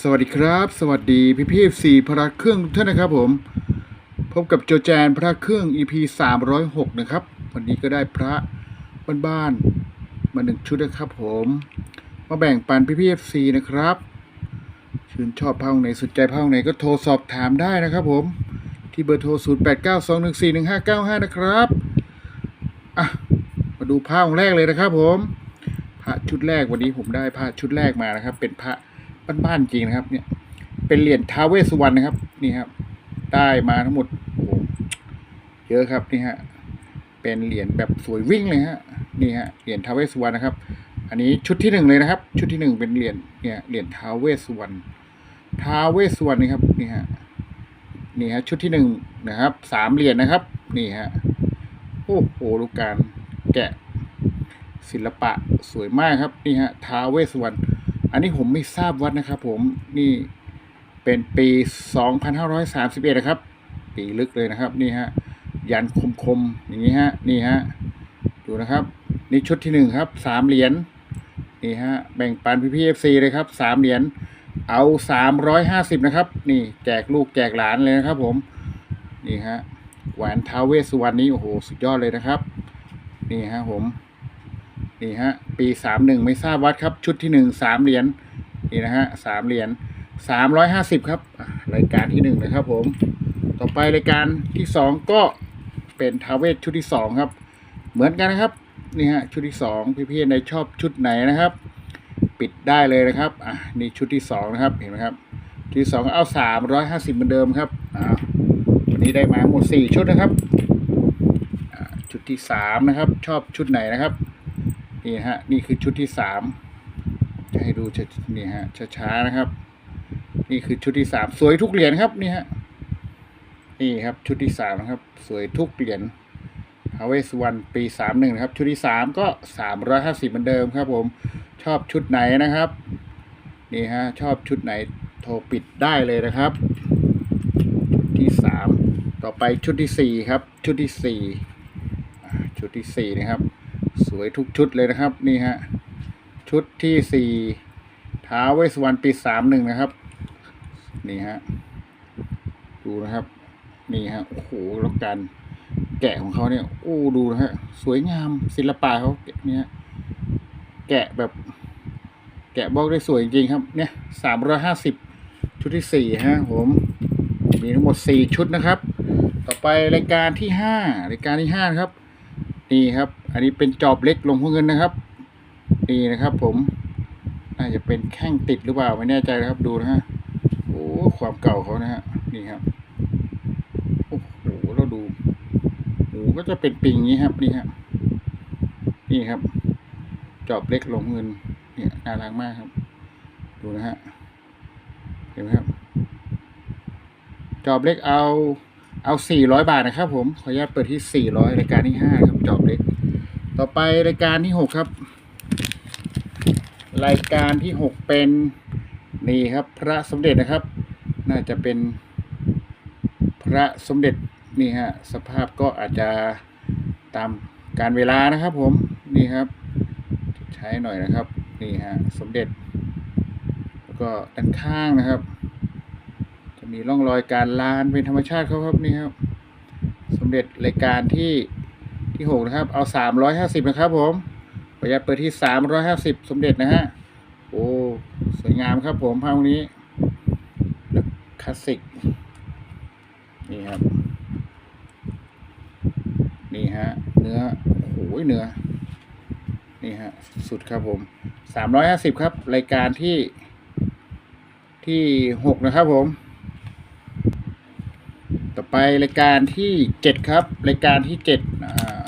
สวัสดีครับ สวัสดีพี่พี่สีพระเครื่องทุกท่านนะครับผมพบกับโจแจนพระเครื่อง EP 306 นะครับ วันนี้ก็ได้พระบ้านๆมาหนึ่งชุดนะครับผม มาแบ่งปันพี่พี่ซีนะครับ ชื่นชอบผ้าองค์ไหนสนใจผ้าองค์ไหนก็โทรสอบถามได้นะครับผมที่เบอร์โทร 0892141595 นะครับอะมาดูผ้าองค์แรกเลยนะครับผมพระชุดแรกวันนี้ผมได้พระชุดแรกมานะครับ เป็นพระ บ้านๆจริงนะครับ เนี่ย เป็นเหรียญท้าวเวสุวรรณนะครับ นี่ครับ ได้มาทั้งหมดโอ้โหเยอะครับนี่ฮะเป็นเหรียญแบบสวยวิ่งเลยฮะนี่ฮะเหรียญท้าวเวสุวรรณนะครับ อันนี้ชุดที่หนึ่งเลยนะครับ ชุดที่หนึ่งเป็นเหรียญเนี่ยเหรียญท้าวเวสุวรรณท้าวเวสุวรรณนี่ครับนี่ฮะนี่ฮะชุดที่หนึ่งนะครับสามเหรียญนะครับ นี่ฮะโอ้โหดูการแกะศิลปะสวยมากครับนี่ฮะท้าวเวสสุวรรณ อันนี้ผมไม่ทราบวัดนะครับ ผมนี่เป็นปี 2531 นะครับ ปีลึกเลยนะครับ นี่ฮะยันคมๆอย่างนี้ฮะนี่ฮะดูนะครับ นี่ชุดที่หนึ่งครับสามเหรียญนี่ฮะแบ่งปันพี่พีเอฟซีเลยครับสามเหรียญเอาสามร้อยห้าสิบนะครับ นี่แจกลูกแจกหลานเลยนะครับ ผมนี่ฮะแหวนท้าวเวสสุวรรณนี้โอ้โหสุดยอดเลยนะครับ นี่ฮะผม นี่ฮะปีสามหนึ่งไม่ทราบวัดครับ ชุดที่หนึ่งสามเหรียญนี่นะฮะสามเหรียญสามร้อยห้าสิบครับ รายการที่หนึ่งนะครับผม ต่อไปรายการที่สองก็เป็นทาวเวสชุดที่สองครับ เหมือนกันนะครับนี่ฮะชุดที่สองพี่ๆในชอบชุดไหนนะครับ ปิดได้เลยนะครับอะนี่ชุดที่สองนะครับเห็นไหมครับชุดที่สองเอาสามร้อยห้าสิบเหมือนเดิมครับอ่าวันนี้ได้มาหมดสี่ชุดนะครับชุดที่สามนะครับ ชอบชุดไหนนะครับ นี่ฮะนี่คือชุดที่สามจะให้ดูนี่ฮะช้าๆนะครับ นี่คือชุดที่สามสวยทุกเหรียญครับนี่ฮะนี่ครับชุดที่สามนะครับ สวยทุกเหรียญฮาเวสวันปีสามหนึ่งครับ ชุดที่สามก็สามร้อยห้าสิบเหมือนเดิมครับ ผมชอบชุดไหนนะครับ นี่ฮะชอบชุดไหนโทรปิดได้เลยนะครับชุดที่สามต่อไปชุดที่สี่ครับ ชุดที่สี่ชุดที่สี่นะครับ สวยทุกชุดเลยนะครับ นี่ฮะ ชุดที่สี่ท้าวเวสวรรณปีสามหนึ่งนะครับ นี่ฮะ ดูนะครับ นี่ฮะ โอ้โหแล้วการแกะของเขาเนี่ย โอ้ ดูนะฮะ สวยงามศิลปะเขาเนี่ยแกะแบบ แกะบล็อกได้สวยจริงครับ เนี่ยสามร้อยห้าสิบชุดที่สี่ฮะผมมีทั้งหมดสี่ชุดนะครับ ต่อไปรายการที่ห้ารายการที่ห้านะครับ นี่ครับ อันนี้เป็นจอบเล็กลงหัวเงินนะครับ นี่นะครับ ผมน่าจะเป็นแข้งติดหรือเปล่าไม่แน่ใจนะครับดูนะฮะโอ้ความเก่าเขานะฮะนี่ครับโอ้โหเราดูหูก็จะเป็นปิงงนี้ครับนี่ครับนี่ครับ จอบเล็กลงเงิน เนี่ยน่ารักมากครับ ดูนะฮะเห็นไหมครับ จอบเล็กเอา เอาสี่ร้อยบาทนะครับผม ขออนุญาตเปิดที่สี่ร้อยรายการที่ห้าครับ จอบเล็ก ต่อไปรายการที่หกครับ รายการที่หกเป็นนี่ครับ พระสมเด็จนะครับ น่าจะเป็นพระสมเด็จนี่ฮะ สภาพก็อาจจะตามการเวลานะครับผม นี่ครับ ใช้หน่อยนะครับ นี่ฮะ สมเด็จ แล้วก็ด้านข้างนะครับ มีร่องรอยการลานเป็นธรรมชาติเขาครับนี่ครับ สมเด็จรายการที่ที่หกนะครับ เอาสามร้อยห้าสิบนะครับ ผมขออนุญาตเปิดที่สามร้อยห้าสิบสมเด็จนะฮะโอ้สวยงามครับ ผมภาพนี้คลาสสิกนี่ครับ นี่ฮะเนื้อโอ้ยเนื้อนี่ฮะสุดครับผมสามร้อยห้าสิบครับ รายการที่ที่หกนะครับผม ไปรายการที่เจ็ดครับ รายการที่เจ็ดอ่า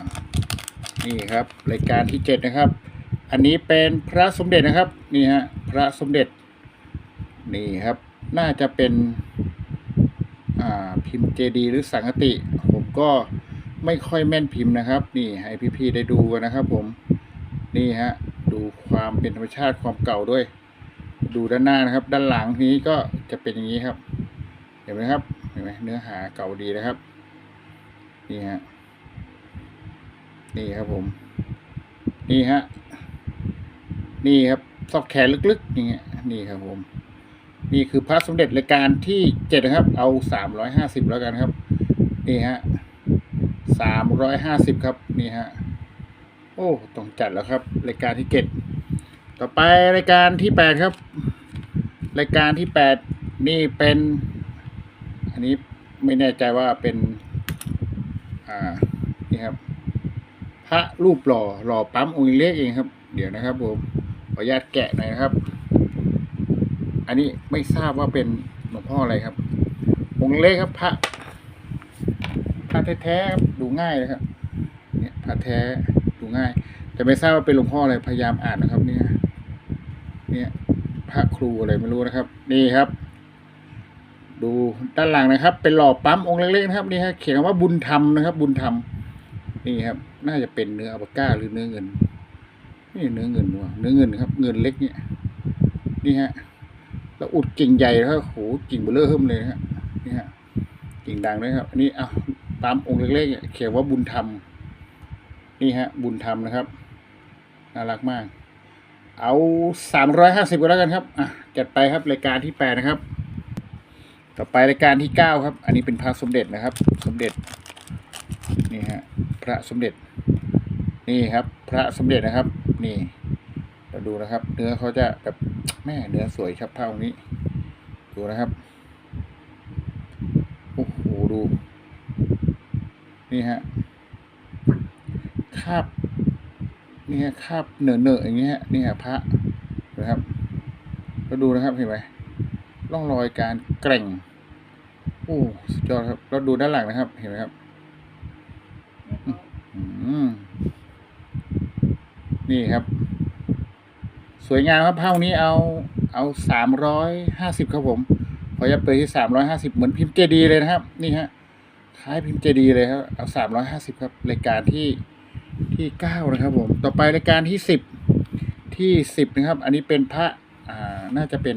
นี่ครับ รายการที่เจ็ดนะครับ อันนี้เป็นพระสมเด็จนะครับนี่ฮะพระสมเด็จนี่ครับ น่าจะเป็นอ่าพิมพ์เจดีหรือสังกติ ผมก็ไม่ค่อยแม่นพิมพ์นะครับ นี่ให้พี่ๆได้ดูกันนะครับ ผมนี่ฮะดูความเป็นธรรมชาติความเก่าด้วย ดูด้านหน้านะครับ ด้านหลังนี้ก็จะเป็นอย่างนี้ครับ เห็นไหมครับ ไหมเนื้อหาเก่าดีนะครับ นี่ฮะ นี่ครับผม นี่ฮะ นี่ครับซอกแขนลึกๆอย่เงี้ย นี่ครับผม นี่คือพระสมเด็จรายการที่เจ็ดนะครับ เอาสามร้อยห้าสิบแล้วกันครับ นี่ฮะสามร้อยห้าสิบครับ นี่ฮะ โอ้ ต้องจัดแล้วครับ รายการที่เจ็ด ต่อไปรายการที่แปดครับ รายการที่แปดนี่เป็น อันนี้ไม่แน่ใจว่าเป็นอ่านี่ครับ พระรูปหล่อหล่อปั๊มองค์เล็กเองครับ เดี๋ยวนะครับผมขออนุญาตแกะหน่อยนะครับ อันนี้ไม่ทราบว่าเป็นหลวงพ่ออะไรครับ องค์เล็กครับพระพระแท้ๆดูง่ายเลยครับ เนี่ยพระแท้ดูง่าย แต่ไม่ทราบว่าเป็นหลวงพ่ออะไรพยายามอ่านนะครับ เนี่ย เนี่ยพระครูอะไรไม่รู้นะครับ นี่ครับ ดูด้านหลังนะครับ เป็นหล่อปั๊มองค์เล็กๆนะครับนี่ฮะเขียนว่าบุญธรรมนะครับ บุญธรรมนี่ครับ น่าจะเป็นเนื้ออัลปาก้าหรือเนื้อเงินนี่เนื้อเงินว่ะเนื้อเงินครับ เงินเล็กเนี่ยนี่ฮะแล้วอุดกิ่งใหญ่แล้วโหกิ่งเบลเลอร์เฮิ่มเลยฮะนี่ฮะกิ่งดังด้วยครับอันนี้เอาปั๊มองค์เล็กๆเนี่ยเขียนว่าบุญธรรมนี่ฮะ บุญธรรมนะครับน่ารักมาก เอาสามร้อยห้าสิบก็แล้วกันครับอะจัดไปครับรายการที่แปดนะครับ ต่อไปรายการที่เก้าครับ อันนี้เป็นพระสมเด็จนะครับ สมเด็จนี่ฮะพระสมเด็จ นี่ครับ พระสมเด็จนะครับ นี่เราดูนะครับ เนื้อเขาจะแบบแม่เนื้อสวยครับผ้าองค์นี้ ดูนะครับโอ้โหดู นี่ฮะคาบนี่ฮะคาบเหนอะเนอะอย่างเงี้ยนี่ฮะพระนะครับเราดูนะครับเห็นไหมร่องรอยการแกร่ง โอ้สุดยอดครับเราดูด้านหลังนะครับ เห็นไหมครับนี่ครับ สวยงามครับผ้านี้เอา เอาสามร้อยห้าสิบครับผมขอจะเปิดที่สามร้อยห้าสิบเหมือนพิมพ์เจดีเลยนะครับ นี่ฮะคล้ายพิมพ์เจดีเลยครับ เอาสามร้อยห้าสิบครับรายการที่ที่เก้านะครับ ผม ต่อไปรายการที่สิบที่สิบนะครับ อันนี้เป็นพระ อ่า น่าจะเป็น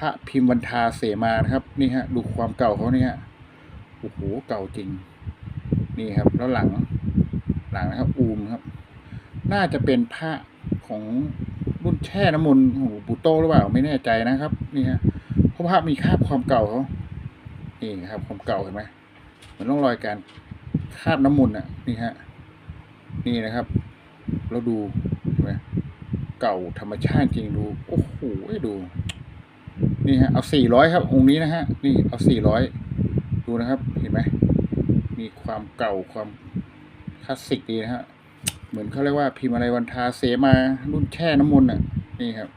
ระพิมพ์วันทาเสมานะครับ นี่ฮะ ดูความเก่าเขานี่ฮะโอ้โหเก่าจริง นี่ครับ แล้วหลังหลังนะครับ อูมครับ น่าจะเป็นพระของรุ่นแช่น้ำมนต์ของหลวงปู่โตหรือเปล่าไม่แน่ใจนะครับ นี่ฮะเพราะพระมีคราบความเก่าเขานี่ครับความเก่าเห็นไหมเหมือนร่องรอยการคราบน้ำมนต์อะ นี่ฮะนี่นะครับ เราดูเห็นไหมเก่าธรรมชาติจริงดู โอ้โหดู นี่ฮะเอาสี่ร้อยครับ องค์นี้นะฮะนี่เอาสี่ร้อยดูนะครับ เห็นไหมมีความเก่าความคลาสสิกดีนะฮะเหมือนเขาเรียกว่าพิมพ์อะไรวันทาเสมารุ่นแช่น้ำมนต์อะนี่ครับ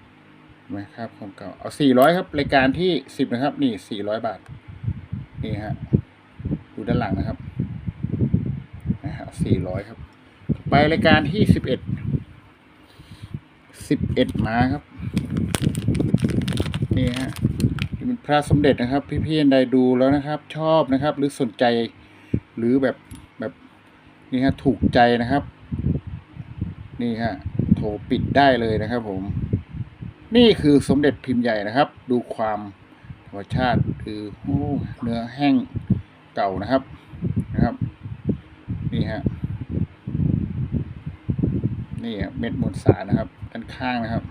เห็นไหมครับความเก่าเอาสี่ร้อยครับรายการที่สิบนะครับ นี่สี่ร้อยบาท นี่ฮะดูด้านหลังนะครับนะฮะสี่ร้อยครับ ไปรายการที่สิบเอ็ดสิบเอ็ดมาครับ นี่ฮะเป็นพระสมเด็จนะครับ พี่ๆใดดูแล้วนะครับ ชอบนะครับ หรือสนใจ หรือแบบแบบนี่ฮะถูกใจนะครับ นี่ฮะโทรปิดได้เลยนะครับ ผม นี่คือสมเด็จพิมพ์ใหญ่นะครับ ดูความธรรมชาติคือโอ้เนื้อแห้งเก่านะครับนะครับ นี่ฮะนี่ฮะเม็ดมวลสารนะครับด้านข้างนะครับ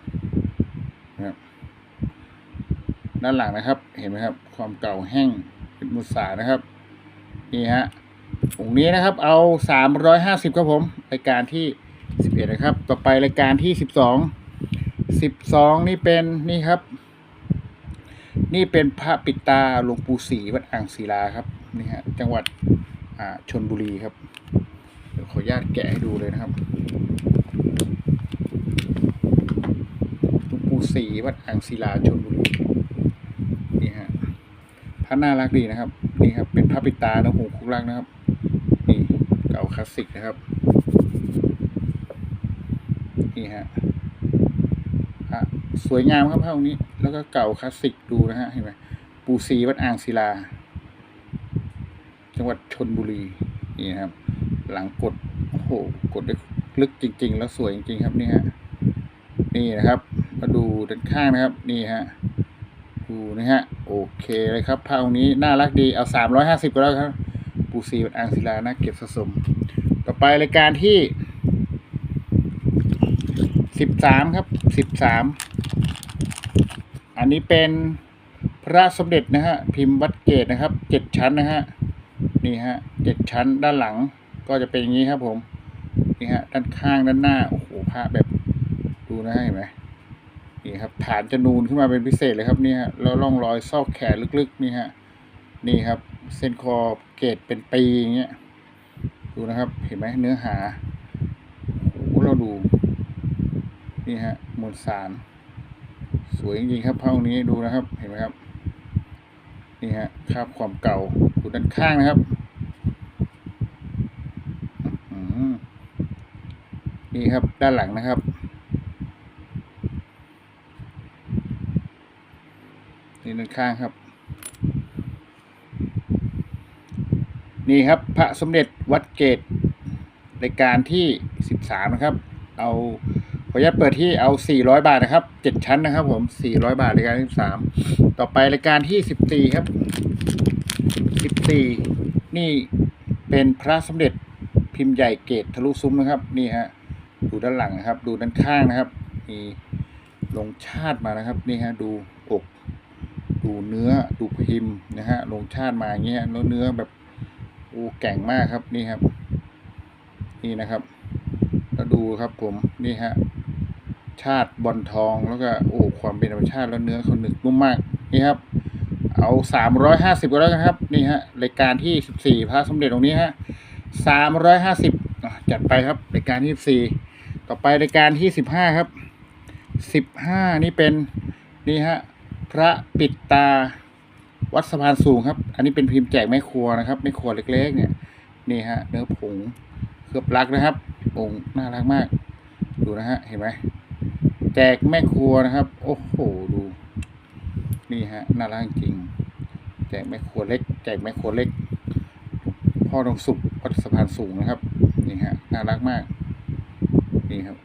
ด้านหลังนะครับ เห็นไหมครับ ความเก่าแห้งเป็นมวลสารนะครับ นี่ฮะองค์นี้นะครับ เอาสามร้อยห้าสิบครับผมรายการที่สิบเอ็ดนะครับ ต่อไปรายการที่สิบสองสิบสองนี่เป็นนี่ครับ นี่เป็นพระปิดตาหลวงปู่ศรีวัดอ่างศิลาครับนี่ฮะจังหวัดอ่าชนบุรีครับเดี๋ยวขออนุญาตแกะให้ดูเลยนะครับหลวงปู่ศรีวัดอ่างศิลาชนบุรี นี่ฮะพระน่ารักดีนะครับ นี่ครับ เป็นพระปิดตานะหูคุกลักนะครับ นี่เก่าคลาสสิกนะครับ นี่ฮะพระสวยงามครับพระองค์นี้ แล้วก็เก่าคลาสสิกดูนะฮะเห็นไหมปูซีวัดอ่างศิลา จังหวัดชนบุรี นี่ครับ หลังกดโอ้โหกดได้ลึกจริง ๆ แล้วสวยจริง ๆ ครับนี่ฮะนี่นะครับ มาดูด้านข้างนะครับ นี่ฮะ ดูนะฮะ โอเคเลยครับผ้าองค์นี้น่ารักดีเอาสามร้อยห้าสิบก็แล้วครับ ปูซีเป็นอ่างศิลานะเก็บสะสม ต่อไปรายการที่สิบสามครับสิบสามอันนี้เป็นพระสมเด็จนะฮะพิมพ์วัดเกตนะครับเจ็ดชั้นนะฮะนี่ฮะเจ็ดชั้นด้านหลังก็จะเป็นอย่างนี้ครับผมนี่ฮะด้านข้างด้านหน้าโอ้โหพระแบบดูนะฮะเห็นไหม นี่ครับฐานจะนูนขึ้นมาเป็นพิเศษเลยครับนี่ฮะแล้วร่องรอยซอกแขนลึกๆนี่ฮะนี่ครับ เส้นคอเกตเป็นปีอย่างเงี้ยดูนะครับ เห็นไหมเนื้อหาโอ้เราดู นี่ฮะมวลสาร สวยจริงๆครับพระองค์นี้ดูนะครับ เห็นไหมครับนี่ฮะคราบความเก่าดูด้านข้างนะครับอื้อหือนี่ครับด้านหลังนะครับ นี่ด้านข้างครับ นี่ครับพระสมเด็จวัดเกตรายการที่สิบสามนะครับ เอาขออนุญาตเปิดที่เอาสี่ร้อยบาทนะครับเจ็ดชั้นนะครับ ผมสี่ร้อยบาทรายการที่สามต่อไปรายการที่สิบสี่ครับสิบสี่นี่เป็นพระสมเด็จพิมพ์ใหญ่เกตทะลุซุ้มนะครับ นี่ฮะดูด้านหลังนะครับ ดูด้านข้างนะครับ มีลงชาติมานะครับ นี่ฮะดูอก ดูเนื้อดูพิมพ์นะฮะลงชาติมาอย่างเงี้ยแล้วเนื้อแบบโอ้แก่งมากครับนี่ครับ นี่นะครับแล้วดูครับผมนี่ฮะชาติบอลทองแล้วก็โอ้ความเป็นธรรมชาติแล้วเนื้อเขาหนึบนุ่มมากนี่ครับ เอาสามร้อยห้าสิบก็แล้วกันครับนี่ฮะรายการที่สิบสี่พระสมเด็จตรงนี้ฮะสามร้อยห้าสิบจัดไปครับรายการที่สี่ต่อไปรายการที่สิบห้าครับสิบห้านี่เป็นนี่ฮะ พระปิดตาวัดสะพานสูงครับ อันนี้เป็นพิมพ์แจกแม่ครัวนะครับแม่ครัวเล็ก ๆ เนี่ย นี่ฮะเนื้อผงเคลือบรักนะครับองค์น่ารักมาก ดูนะฮะเห็นไหมแจกแม่ครัวนะครับ โอ้โหดู นี่ฮะน่ารักจริง แจกแม่ครัวเล็ก แจกแม่ครัวเล็ก พ่อทองสุกวัดสะพานสูงนะครับ นี่ฮะน่ารักมาก นี่ครับ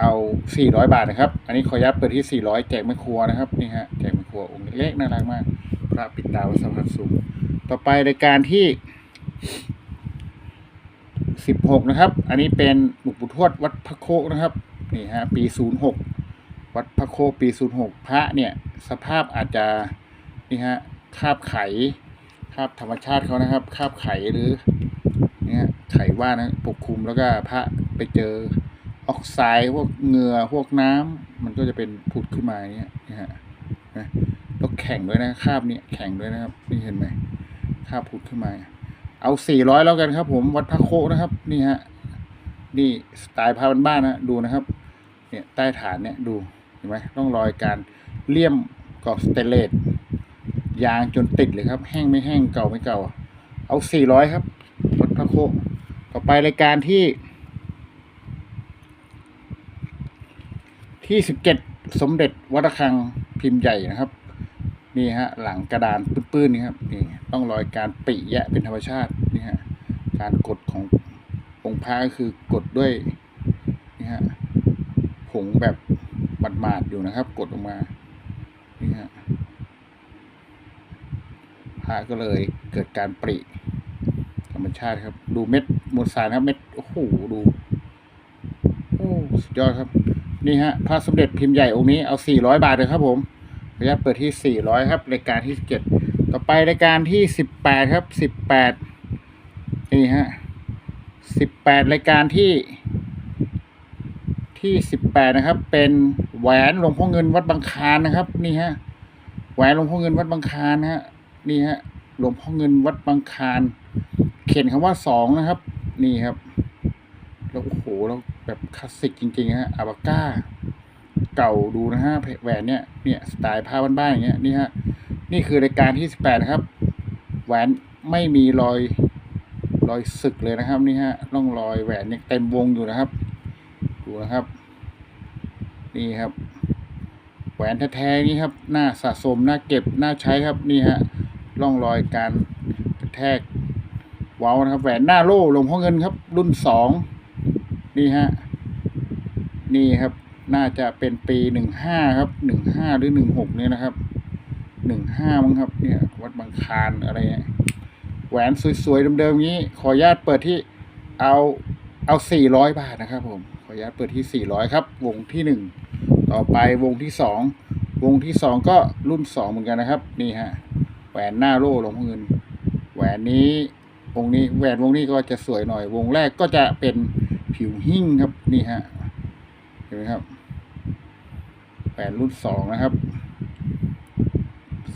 เอาสี่ร้อยบาทนะครับ อันนี้ขอยับเปิดที่สี่ร้อยแจกแม่ครัวนะครับ นี่ฮะแจก วองค์เล็กน่ารักมาก พระปิดตาวัสะพานสูงต่อไปรายการที่สิบหกนะครับ อันนี้เป็นหลวงปู่ทวดวัดพระโคนะครับนี่ฮะปีศูนย์หกวัดพระโคปี06พระเนี่ยสภาพอาจจะนี่ฮะคาบไขคาบธรรมชาติเขานะครับคาบไขหรือเนี่ยไขว่านะปกคลุมแล้วก็พระไปเจอออกไซด์พวกเหงื่อพวกน้ำมันก็จะเป็นผุดขึ้นมาอย่างเงี้ยนะฮะ นะแล้วแข็งด้วยนะคาบเนี่ยแข็งด้วยนะครับ นี่เห็นไหมคาบผุดขึ้นมา เอาสี่ร้อยแล้วกันครับ ผมวัดพระโคนะครับ นี่ฮะนี่สไตล์พาบ้านๆนะดูนะครับ เนี่ยใต้ฐานเนี่ยดูเห็นไหมต้องรอยการเลี่ยมกรอบสเตเลสยางจนติดเลยครับ แห้งไม่แห้งเก่าไม่เก่า เอาสี่ร้อยครับวัดพระโคต่อไปรายการที่ที่สิบเจ็ด สมเด็จวัดระฆังพิมพ์ใหญ่นะครับ นี่ฮะ หลังกระดานปื้นๆนี่ครับนี่ต้องรอยการปิแยะเป็นธรรมชาตินี่ฮะการกดขององค์พระก็คือกดด้วยนี่ฮะผงแบบหมาดๆอยู่นะครับ กดออกมานี่ฮะพระก็เลยเกิดการปริธรรมชาติครับ ดูเม็ดมวลสารครับเม็ดโอ้โหดูโอ้สุดยอดครับ นี่ฮะพระสมเด็จพิมพ์ใหญ่องค์นี้เอา 400 บาทเลยครับผมขออนุญาตเปิดที่ 400 ครับรายการที่ 17 ต่อไปรายการที่ 18 ครับ 18 นี่ฮะ 18 รายการที่ที่สิบแปดนะครับ เป็นแหวนหลวงพ่อเงินวัดบางคานนะครับ นี่ฮะแหวนหลวงพ่อเงินวัดบางคานนะฮะนี่ฮะหลวงพ่อเงินวัดบางคานเขียนคำว่าสองนะครับ นี่ครับแล้วโอ้โหแล้ว แบบคลาสสิกจริงๆฮะอาบาก้า เก่าดูนะฮะแหวนเนี่ยเนี่ยสไตล์ผ้าบ้านๆอย่างเงี้ยนี่ฮะนี่คือรายการที่สิบแปดครับ แหวนไม่มีรอยรอยสึกเลยนะครับนี่ฮะร่องรอยแหวนยังเต็มวงอยู่นะครับดูนะครับ นี่ครับ แหวนแท้ๆนี่ครับหน้าสะสมหน้าเก็บหน้าใช้ครับนี่ฮะร่องรอยการกระแทกเว้านะครับแหวนหน้าโล่หลวงพ่อเงินครับ รุ่นสอง นี่ฮะ นี่ครับ น่าจะเป็นปีหนึ่งห้าครับหนึ่งห้าหรือหนึ่งหกเนี่ยนะครับหนึ่งห้ามั้งครับ เนี่ย วัดบางคานอะไรเงี้ยแหวนสวยๆเดิมๆนี้ ขออนุญาตเปิดที่เอาเอา400บาทนะครับ ผม ขออนุญาตเปิดที่400ครับ วงที่1ต่อไปวงที่2วงที่สองก็รุ่นสองเหมือนกันนะครับ นี่ฮะแหวนหน้าโล่หลวงพ่อเงิน แหวนนี้วงนี้แหวนวงนี้ก็จะสวยหน่อย วงแรกก็จะเป็น ผิวหิ้งครับนี่ฮะเห็นไหมครับแหวนรุ่นสองนะครับ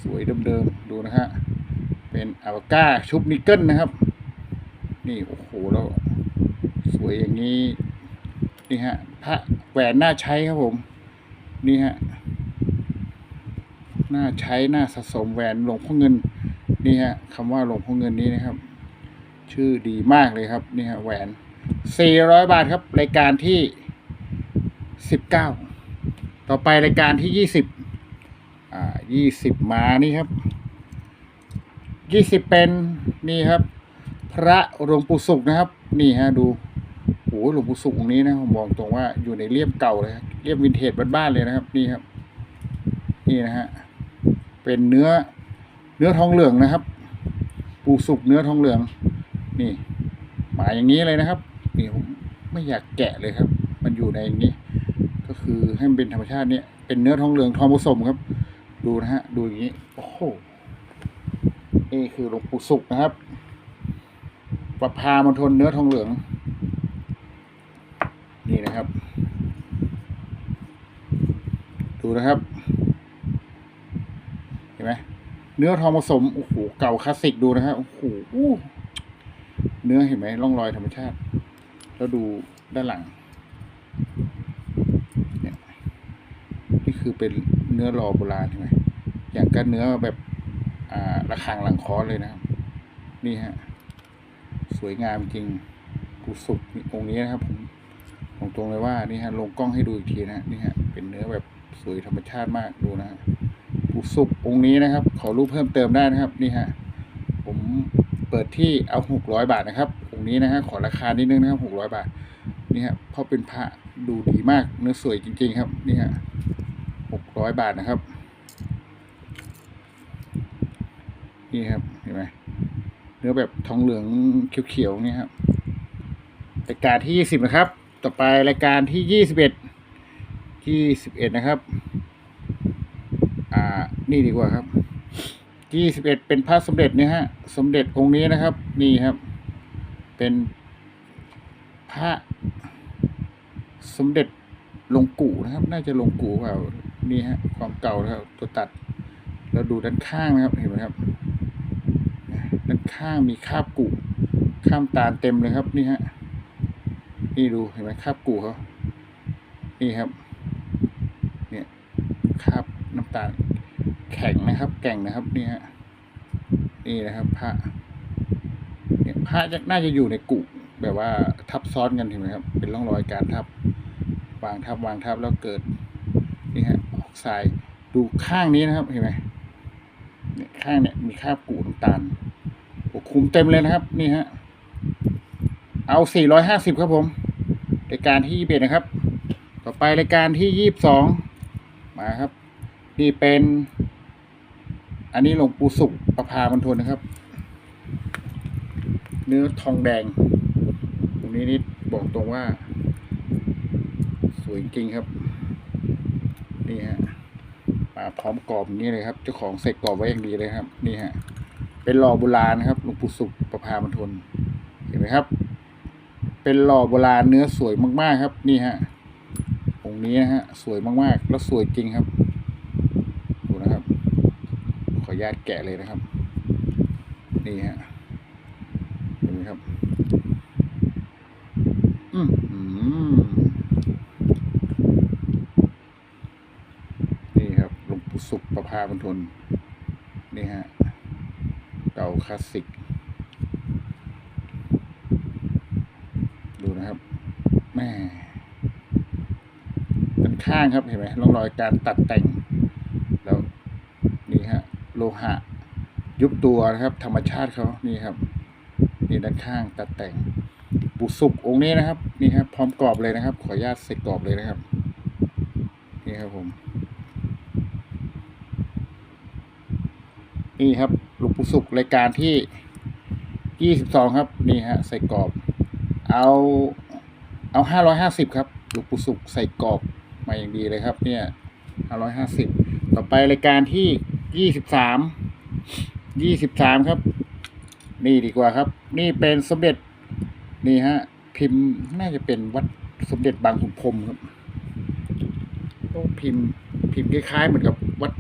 สวยเดิมๆดูนะฮะเป็นอาวก้าชุบนิกเกิลนะครับ นี่โอ้โหแล้วสวยอย่างนี้นี่ฮะพระแหวนน่าใช้ครับผม นี่ฮะน่าใช้น่าสะสมแหวนหลวงพ่อเงิน นี่ฮะคำว่าหลวงพ่อเงินนี้นะครับ ชื่อดีมากเลยครับ นี่ฮะแหวน สี่ร้อยบาทครับรายการที่สิบเก้าต่อไปรายการที่ยี่สิบอ่ายี่สิบมานี่ครับยี่สิบเป็นนี่ครับ พระหลวงปู่สุขนะครับ นี่ฮะดูโอ้โหหลวงปู่สุของค์นี้นะผมบอกตรงว่าอยู่ในเลี่ยมเก่าเลยครับเลี่ยมวินเทจบ้านๆเลยนะครับ นี่ครับ นี่นะฮะเป็นเนื้อเนื้อทองเหลืองนะครับ ปูสุกเนื้อทองเหลือง นี่หมาอย่างนี้เลยนะครับ นี่ผมไม่อยากแกะเลยครับ มันอยู่ในนี้ ก็คือให้มันเป็นธรรมชาติเนี่ย เป็นเนื้อทองเหลืองทองผสมครับ ดูนะฮะ ดูอย่างนี้ โอ้โหนี่คือหลวงปู่สุกนะครับ ประพามณฑลเนื้อทองเหลือง นี่นะครับ ดูนะครับ เห็นไหมเนื้อทองผสม โอ้โห เก่าคลาสสิกดูนะฮะ โอ้โห เนื้อเห็นไหมร่องรอยธรรมชาติ แล้วดูด้านหลังเนี่ยนี่คือเป็นเนื้อรอโบราณใช่ไหมอย่างกันเนื้อแบบอ่าระฆังหลังคอเลยนะครับ นี่ฮะ สวยงามจริงปูสุกองค์นี้นะครับผมผมตรงเลยว่านี่ฮะลงกล้องให้ดูอีกทีนะนี่ฮะเป็นเนื้อแบบสวยธรรมชาติมากดูนะฮะปูสุกองค์นี้นะครับ ขอรูปเพิ่มเติมได้นะครับ นี่ฮะผมเปิดที่เอาหกร้อยบาทนะครับ งนี้นะฮะขอราคานิดนึงนะครับหกร้อยบาทนี่ฮะเพราะเป็นพระดูดีมากเนื้อสวยจริง ๆ ครับนี่ฮะหกร้อยบาทนะครับนี่ครับเห็นไหมเนื้อแบบทองเหลืองเขียวๆนี่ครับรายการที่ยี่สิบนะครับ ต่อไปรายการที่ยี่สิบเอ็ดยี่สิบเอ็ดนะครับ อ่านี่ดีกว่าครับยี่สิบเอ็ดเป็นพระสมเด็จเนี่ยฮะ สมเด็จองค์นี้นะครับ นี่ครับ เป็นพระสมเด็จหลวงกู่นะครับ น่าจะหลวงกู่เปล่านี่ฮะ ความเก่านะครับตัวตัดแล้วดูด้านข้างนะครับเห็นไหมครับ ด้านข้างมีคาบกุข้ามตาลเต็มเลยครับนี่ฮะนี่ดูเห็นไหมคาบกุเขานี่ครับ เนี่ยคาบน้ำตาลแข็งนะครับ แก่งนะครับนี่ฮะนี่นะครับผ้า เนี่ยผ้าจะน่าจะอยู่ในกุแบบว่าทับซ้อนกันเห็นไหมครับ เป็นร่องรอยการทับ วางทับวางทับแล้วเกิดนี่ฮะออกทรายดูข้างนี้นะครับเห็นไหมเนี่ยข้างเนี่ยมีคราบกูน้ำตาลโอ้คุมเต็มเลยนะครับ นี่ฮะเอา 450 ครับผมรายการที่21นะครับ ต่อไปรายการที่22มาครับ นี่เป็น อันนี้หลวงปู่สุขประพามณฑลนะครับ เนื้อทองแดง ตรงนี้นี่บอกตรงว่า สวยจริงครับ นี่ฮะมาพร้อมกรอบอย่างนี้เลยครับ เจ้าของใส่กรอบไว้อย่างดีเลยครับ นี่ฮะ เป็นหล่อโบราณนะครับหลวงปู่สุขประพามณฑลเห็นไหมครับ เป็นหล่อโบราณเนื้อสวยมากๆครับ นี่ฮะองค์นี้นะฮะ สวยมากๆ แล้วสวยจริงครับ ดูนะครับ ขออนุญาตแกะเลยนะครับ นี่ฮะเห็นไหมครับ อืมอืมนี่ครับหลวงปู่สุขประ พามณฑลนี่ฮะ เก่าคลาสสิก ดูนะครับ แม่ด้านข้างครับเห็นไหมร่องรอยการตัดแต่ง แล้วนี่ฮะ โลหะ ยุบตัวนะครับ ธรรมชาติเขานี่ครับ นี่ด้านข้างตัดแต่งปุสุกองค์นี้นะครับ นี่ครับ พร้อมกรอบเลยนะครับ ขออนุญาตเสร็จกรอบเลยนะครับ นี่ครับผม นี่ครับหลวงปู่สุขรายการที่ยี่สิบสองครับ นี่ฮะ ใส่กรอบ เอาเอาห้าร้อยห้าสิบครับหลวงปู่สุขใส่กรอบมาอย่างดีเลยครับ เนี่ยห้าร้อยห้าสิบต่อไปรายการที่ยี่สิบสามยี่สิบสามครับ นี่ดีกว่าครับ นี่เป็นสมเด็จนี่ฮะ พิมพ์น่าจะเป็นวัดสมเด็จบางขุนพรมครับโอ้พิมพ์พิมพ์คล้ายๆเหมือนกับวัด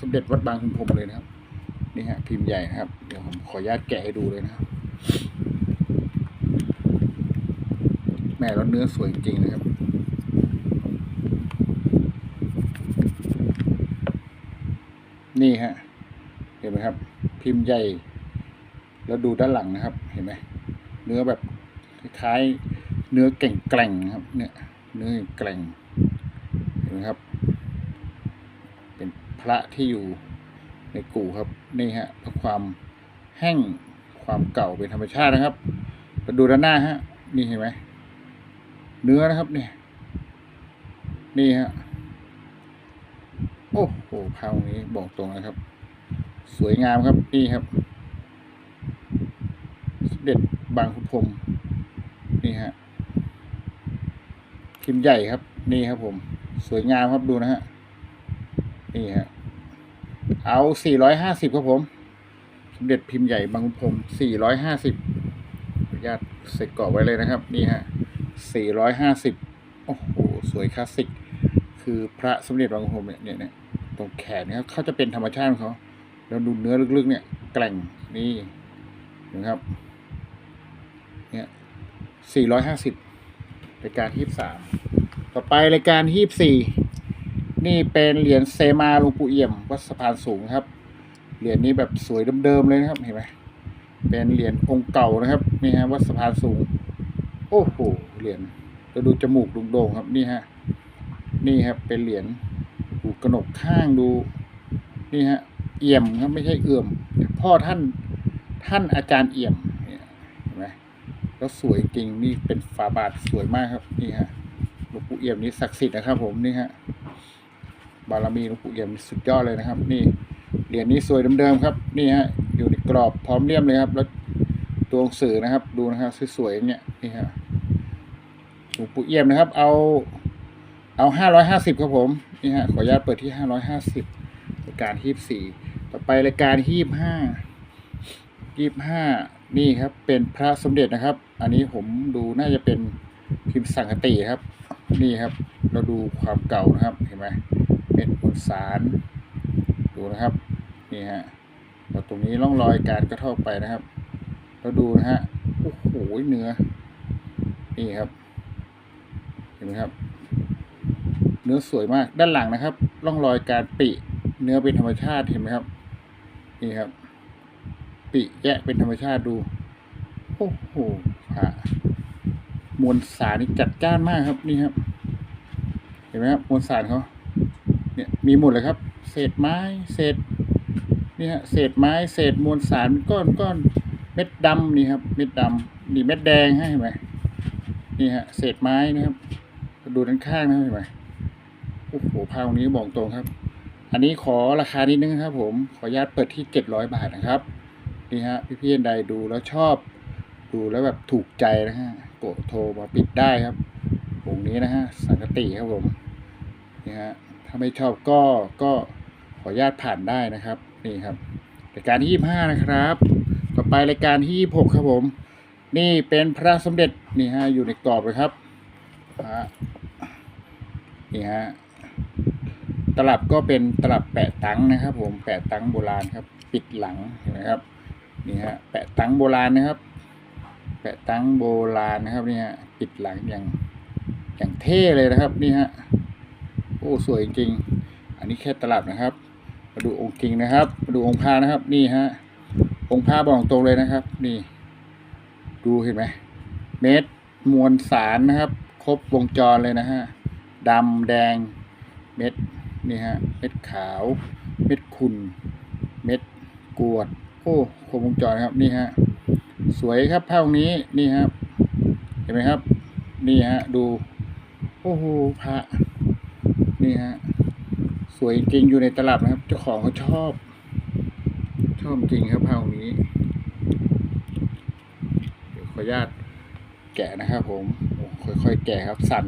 สมเด็จวัดบางขุนพรมเลยนะครับ นี่ฮะพิมพ์ใหญ่นะครับ เดี๋ยวผมขออนุญาตแกะให้ดูเลยนะครับแม่แล้วเนื้อสวยจริงๆนะครับนี่ฮะ เห็นไหมครับ พิมพ์ใหญ่ แล้วดูด้านหลังนะครับ เห็นไหมเนื้อแบบคล้ายๆเนื้อแกร่งๆครับ เนี่ย เนื้อแก่งเห็นไหมครับ เป็นพระที่อยู่ ในกู่ครับนี่ฮะเพราะความแห้งความเก่าเป็นธรรมชาตินะครับมาดูด้านหน้าฮะนี่เห็นไหมเนื้อนะครับเนี่ยนี่ฮะโอ้โหพาวนี้บอกตรงนะครับ สวยงามครับนี่ครับสมเด็จบางขุนพรมนี่ฮะพิมพ์ใหญ่ครับ นี่ครับผม สวยงามครับดูนะฮะนี่ฮะ เอาสี่ร้อยห้าสิบครับผม สมเด็จพิมพ์ใหญ่บางขุนพรมสี่ร้อยห้าสิบขออนุญาตเสร็จกรอบไว้เลยนะครับ นี่ฮะสี่ร้อยห้าสิบโอ้โห สวยคลาสสิก คือพระสมเด็จบางขุนพรมเนี่ยเนี่ยเนี่ยตรงแขนเนะครับเขาจะเป็นธรรมชาติของเขาแล้วดูเนื้อลึกๆ เนี่ย แกร่ง นี่นะครับ เนี่ยสี่ร้อยห้าสิบรายการที่สามต่อไปรายการที่สี่ นี่เป็นเหรียญเซมาหลวงปู่เอี่ยมวัดสะพานสูงครับ เหรียญนี้แบบสวยเดิมๆเลยนะครับเห็นไหมเป็นเหรียญองค์เก่านะครับนี่ฮะวัดสะพานสูง โอ้โหเหรียญแล้วดูจมูกโด่งๆครับนี่ฮะนี่ครับเป็นเหรียญดูกระหนกข้างดูนี่ฮะเอี่ยมครับไม่ใช่เอื่อมพ่อท่านท่านอาจารย์เอี่ยมเนี่ยเห็นไหมแล้วสวยจริงนี่เป็นฝาบาทสวยมากครับนี่ฮะหลวงปู่เอี่ยมนี่ศักดิ์สิทธิ์นะครับผมนี่ฮะ บารมีหลวงปู่เอี่ยมสุดยอดเลยนะครับ นี่เหรียญนี้สวยเดิมๆครับนี่ฮะอยู่ในกรอบพร้อมเลี่ยมเลยครับ แล้วตัวหนังสือนะครับ ดูนะครับสวยๆเงี้ยนี่ฮะหลวงปู่เอี่ยมนะครับ เอาเอาห้าร้อยห้าสิบครับผมนี่ฮะขออนุญาตเปิดที่ห้าร้อยห้าสิบรายการที่สี่ต่อไปรายการที่ยี่ห้ายี่ห้านี่ครับ เป็นพระสมเด็จนะครับ อันนี้ผมดูน่าจะเป็นพิมพ์สังคติครับ นี่ครับ เราดูความเก่านะครับเห็นไหม เป็นมวลสารดูนะครับนี่ฮะแล้วตรงนี้ร่องรอยการกระทบไปนะครับเราดูนะฮะโอ้โหเนื้อนี่ครับเห็นไหมครับ เนื้อสวยมากด้านหลังนะครับ ร่องรอยการปิเนื้อเป็นธรรมชาติเห็นไหมครับ นี่ครับ ปิแยะเป็นธรรมชาติดูโอ้โหพระมวลสารนี่จัดจ้านมากครับนี่ครับ เห็นไหมครับมวลสารเขา เนี่ยมีหมดเลยครับ เศษไม้เศษนี่ฮะเศษไม้เศษมวลสารก้อนก้อนเม็ดดำนี่ครับ เม็ดดำนี่เม็ดแดงให้เห็นไหมนี่ฮะเศษไม้นะครับดูด้านข้างนะเห็นไหมโอ้โหภาพนี้บอกตรงครับ อันนี้ขอราคานิดนึงครับ ผมขออนุญาตเปิดที่เจ็ดร้อยบาทนะครับนี่ฮะพี่พี่ใดดูแล้วชอบ ดูแล้วแบบถูกใจนะฮะกดโทรมาปิดได้ครับองนี้นะฮะสังกติครับผมนี่ฮะ ถ้าไม่ชอบก็ก็ขออนุญาตผ่านได้นะครับ นี่ครับรายการที่ยี่ห้านะครับ ต่อไปรายการที่ยี่หกครับผม นี่เป็นพระสมเด็จนี่ฮะอยู่ในกรอบเลยครับนี่ฮะตลับก็เป็นตลับแปะตังนะครับ ผมแปะตังโบราณครับ ปิดหลังเห็นไหมครับนี่ฮะแปะตังโบราณนะครับ แปะตังโบราณนะครับนี่ฮะปิดหลังอย่างอย่างเท่เลยนะครับนี่ฮะ อ้สวยจริง อันนี้แค่ตลับนะครับ มาดูองค์จริงนะครับมาดูองค์พระนะครับ นี่ฮะองค์พระบอกตรงเลยนะครับ นี่ ดูเห็นไหมเม็ดมวลสารนะครับ ครบวงจรเลยนะฮะดำแดง เม็ดนี่ฮะเม็ดขาว เม็ดขุ่นเม็ดกรวด โอ้ครบวงจรครับนี่ฮะสวยครับภาพนี้นี่ครับ เห็นไหมครับ นี่ฮะดู โอ้โหพระ นี่ฮะ สวยจริงอยู่ในตลับนะครับ เจ้าของเขาชอบ ชอบจริงครับภานี้เดี๋ยวขออนุญาตแกะนะครับผมค่อยๆแกะครับ สั่น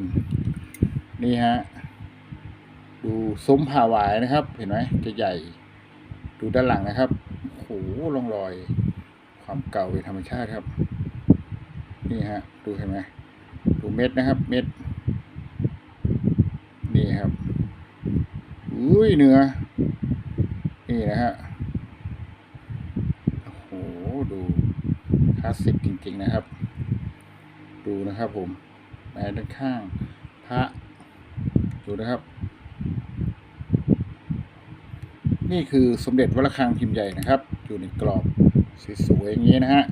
นี่ฮะ ดูซุ้มผ่าหวายนะครับ เห็นไหมจะใหญ่ ดูด้านหลังนะครับโอ้โหร่องรอย ความเก่าเป็นธรรมชาติครับ นี่ฮะ ดูเห็นไหมดูเม็ดนะครับ เม็ด นี่ครับอุ้ยเนื้อ นี่นะฮะ โอ้โห ดูคลาสสิกจริง ๆ นะครับ ดูนะครับผมในด้านข้าง พระ ดูนะครับ นี่คือสมเด็จวัดระฆังพิมพ์ใหญ่นะครับ อยู่ในกรอบสวยๆอย่างนี้นะฮะ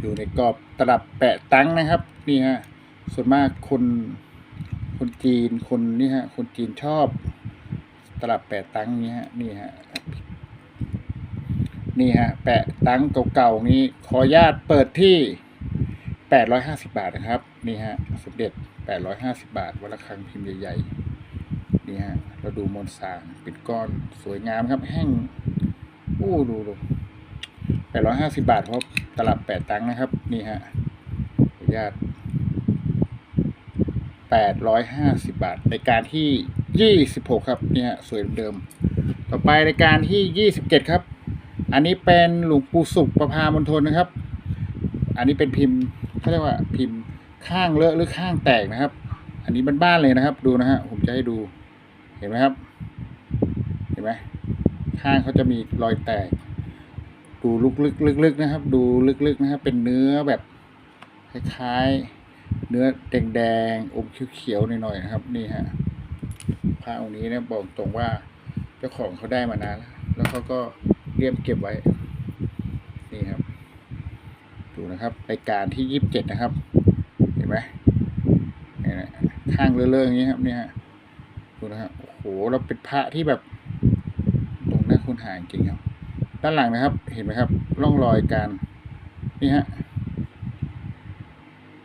อยู่ในกรอบตลับแปะตั้งนะครับ นี่ฮะ ส่วนมากคน คนจีนคนนี่ฮะ คนจีนชอบตลับแปะตังนี้ฮะ นี่ฮะ นี่ฮะ แปะตังเก่าๆนี้ ขอญาตเปิดที่แปดร้อยห้าสิบาทนะครับ นี่ฮะสมเด็จแปดร้อยห้าสิบาทวัดระฆังพิมพ์ใหญ่ๆ นี่ฮะ เราดูมวลสารเป็นก้อนสวยงามครับ แห้งโอ้ดูดูแปดร้อยห้าสิบาทเพราะตลับแปดตังนะครับ นี่ฮะขอญาต แปดร้อยห้าสิบาทในการที่ยี่สิบหกครับเนี่ยสวยเดิม ต่อไปในการที่ยี่สิบเจ็ดครับ อันนี้เป็นหลวงปู่สุขประพามณฑลนะครับ อันนี้เป็นพิมพ์เขาเรียกว่าพิมพ์ข้างเลอะหรือข้างแตกนะครับ อันนี้บ้านๆเลยนะครับดูนะฮะผมจะให้ดูเห็นไหมครับ เห็นไหมข้างเขาจะมีรอยแตก ดูลึกลึกๆนะครับ ดูลึกๆนะครับ เป็นเนื้อแบบคล้ายๆ เนื้อแดงๆอมเขียวๆหน่อยๆนะครับ นี่ฮะผ้าองค์นี้เนี่ยบอกตรงว่าเจ้าของเขาได้มานานแล้วแล้วเขาก็เลี่ยมเก็บไว้ นี่ครับ ดูนะครับรายการที่ยี่สิบเจ็ดนะครับ เห็นไหมเนี่ยนะข้างเลอะๆอย่างนี้ครับเนี่ยฮะดูนะครับโอ้โหเราเป็นพระที่แบบ ตรงหน้าคุณหาจริงครับ ด้านหลังนะครับ เห็นไหมครับ ร่องรอยการ นี่ฮะ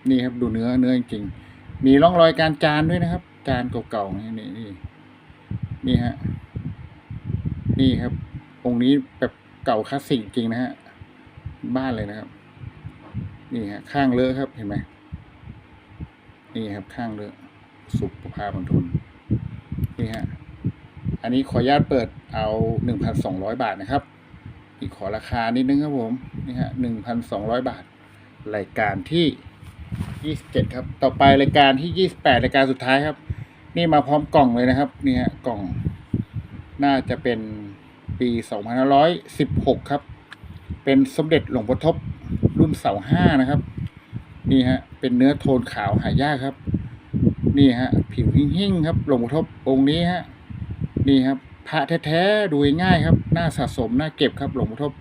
นี่ครับดูเนื้อเนื้อจริงๆมีร่องรอยการจานด้วยนะครับ จานเก่าๆนี่นี่นี่นี่ฮะนี่ครับ องค์นี้แบบเก่าคลาสสิกจริงนะฮะบ้านเลยนะครับ นี่ฮะข้างเลอะครับเห็นไหมนี่ครับข้างเลอะสุขภาพบรรทุนนี่ฮะอันนี้ขออนุญาตเปิดเอาหนึ่งพันสองร้อยบาทนะครับ อีกขอราคานิดนึงครับผมนี่ฮะหนึ่งพันสองร้อยบาท รายการที่ ยี่สิบเจ็ดครับ ต่อไปรายการที่ยี่สิบแปดรายการสุดท้ายครับ นี่มาพร้อมกล่องเลยนะครับนี่ฮะกล่องน่าจะเป็นปีสองพันร้อยสิบหกครับ เป็นสมเด็จหลวงพ่อทบรุ่นเสาห้านะครับ นี่ฮะเป็นเนื้อโทนขาวหายากครับ นี่ฮะผิวหิ่งๆครับหลวงพ่อทบองค์นี้ฮะนี่ครับพระแท้ๆดูง่ายครับน่าสะสมน่าเก็บครับหลวงพ่อทบ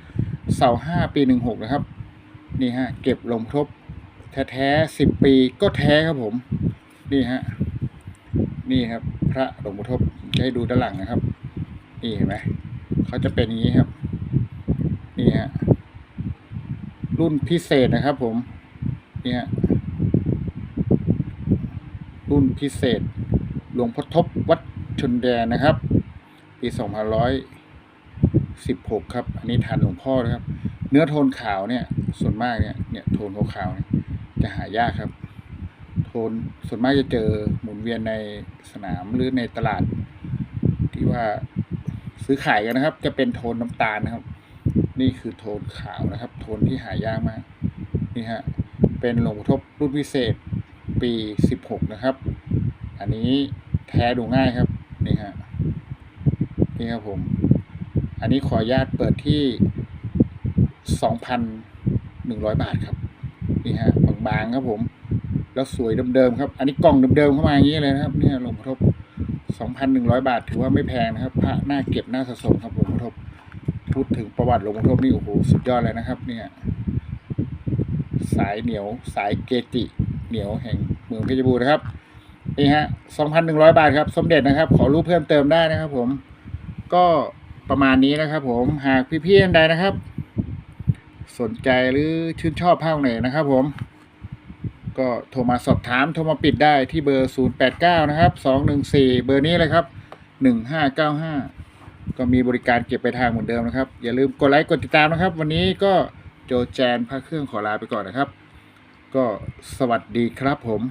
เสาห้าปีหนึ่งหกนะครับ นี่ฮะเก็บหลวงพ่อทบ แท้ๆสิบปีก็แท้ครับผม นี่ฮะ นี่ครับ พระหลวงพ่ทบจะให้ดูด้านหลังนะครับ นี่เห็นไหมเขาจะเป็นอย่างนี้ครับ นี่ฮะ รุ่นพิเศษนะครับผม นี่ฮะ รุ่นพิเศษ หลวงพ่อทบวัดชนแดนนะครับ ปีสองพันร้อยสิบหกครับ อันนี้ทานหลวงพ่อนะครับ เนื้อโทนขาวเนี่ย ส่วนมากเนี่ย เนี่ยโทนขาวๆเนี่ย จะหายากครับ โทนส่วนมากจะเจอหมุนเวียนในสนามหรือในตลาด ที่ว่าซื้อขายกันนะครับ จะเป็นโทนน้ำตาลนะครับ นี่คือโทนขาวนะครับ โทนที่หายากมากนี่ฮะเป็นหลวงพ่อทบรุ่นพิเศษปีสิบหกนะครับ อันนี้แท้ดูง่ายครับนี่ฮะนี่ครับผม อันนี้ขออนุญาตเปิดที่สองพันหนึ่งร้อยบาทครับ นี่ฮะบางๆครับผม แล้วสวยเดิมๆครับ อันนี้กล่องเดิมๆเข้ามาอย่างนี้เลยนะครับเนี่ยหลวงพ่อทบสองพันหนึ่งร้อยบาท ถือว่าไม่แพงนะครับ พระน่าเก็บน่าสะสมครับหลวงพ่อทบพูดถึงประวัติหลวงพ่อทบนี่โอ้โหสุดยอดเลยนะครับ เนี่ย สายเหนียวสายเกจิเหนียวแห่งเมืองเพชรบูรณ์นะครับนี่ฮะสองพันหนึ่งร้อยบาทครับ สมเด็จนะครับ ขอรู้เพิ่มเติมได้นะครับ ผม ก็ประมาณนี้นะครับ ผม หากพี่ๆท่านใดนะครับ สนใจหรือชื่นชอบภาคไหนนะครับผม ก็โทรมาสอบถามโทรมาปิดได้ที่เบอร์ 089 นะครับ 214 เบอร์นี้เลยครับ 1595 ก็มีบริการเก็บไปทางเหมือนเดิมนะครับ อย่าลืมกดไลค์กดติดตามนะครับ วันนี้ก็โจแจนพระเครื่องขอลาไปก่อนนะครับ ก็สวัสดีครับผม